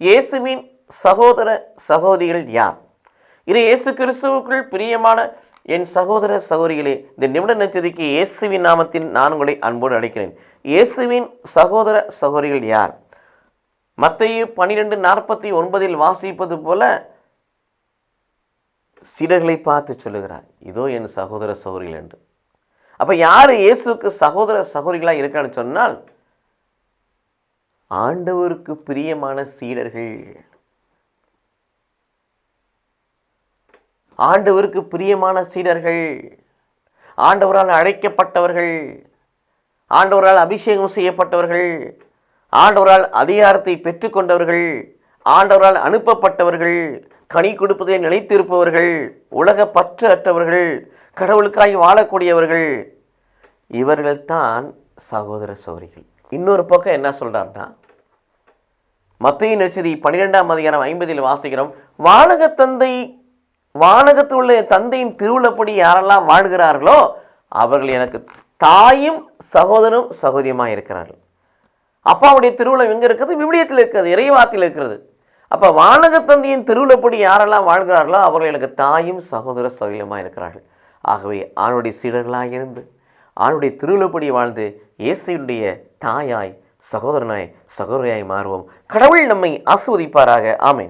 இயேசுவின் சகோதர சகோதரிகள் யார்? இது இயேசு கிறிஸ்துவுக்குள் பிரியமான என் சகோதர சகோதரிகளே இந்த நிமிட நச்சதிக்கு இயேசுவின் நாமத்தில் நான் உங்களை அன்போடு அழைக்கிறேன். இயேசுவின் சகோதர சகோதரிகள் யார்? மத்தையு பன்னிரெண்டு நாற்பத்தி ஒன்பதில் வாசிப்பது போல சீடர்களை பார்த்து சொல்லுகிறார் இதோ என் சகோதர சகோதரிகள் என்று. அப்போ யார் இயேசுவுக்கு சகோதர சகோதரிகளாக இருக்கான்னு சொன்னால் ஆண்டவருக்கு பிரியமான சீடர்கள். ஆண்டவருக்கு பிரியமான சீடர்கள். ஆண்டவரால் அழைக்கப்பட்டவர்கள். ஆண்டவரால் அபிஷேகம் செய்யப்பட்டவர்கள். ஆண்டவரால் அதிகாரத்தை பெற்றுக்கொண்டவர்கள். ஆண்டவரால் அனுப்பப்பட்டவர்கள். கனி கொடுப்பதை நிலைத்திருப்பவர்கள். உலக பற்று அற்றவர்கள். கடவுளுக்காய் வாழக்கூடியவர்கள். இவர்கள்தான் சகோதர சௌரிகள் இன்னொரு பக்கம் என்ன சொல்றாருன்னா மத்திய நெச்சதி பன்னிரெண்டாம் அதிகாரம் ஐம்பதில் வாசிக்கிறோம் வானக தந்தை வானகத்தில் உள்ள தந்தையின் திருவிழப்படி யாரெல்லாம் வாழ்கிறார்களோ அவர்கள் எனக்கு தாயும் சகோதரனும் சகோதரியுமாக இருக்கிறார்கள். அப்பாவுடைய திருவுளம் எங்கே இருக்கிறது விவிலியத்தில் இருக்கிறது இறைவாத்தில் இருக்கிறது. அப்போ வானக தந்தையின் திருவிழப்படி யாரெல்லாம் வாழ்கிறார்களோ அவர்கள் எனக்கு தாயும் சகோதர சகோதரியுமாக இருக்கிறார்கள். ஆகவே ஆணுடைய சீடர்களாக இருந்து ஆணுடைய திருவிழப்படி வாழ்ந்து இயேசுடைய தாயாய் சகோதரனாய் சகோதரியாய் மாறுவோம். கடவுள் நம்மை ஆஸ்வதிப்பாராக ஆமேன்.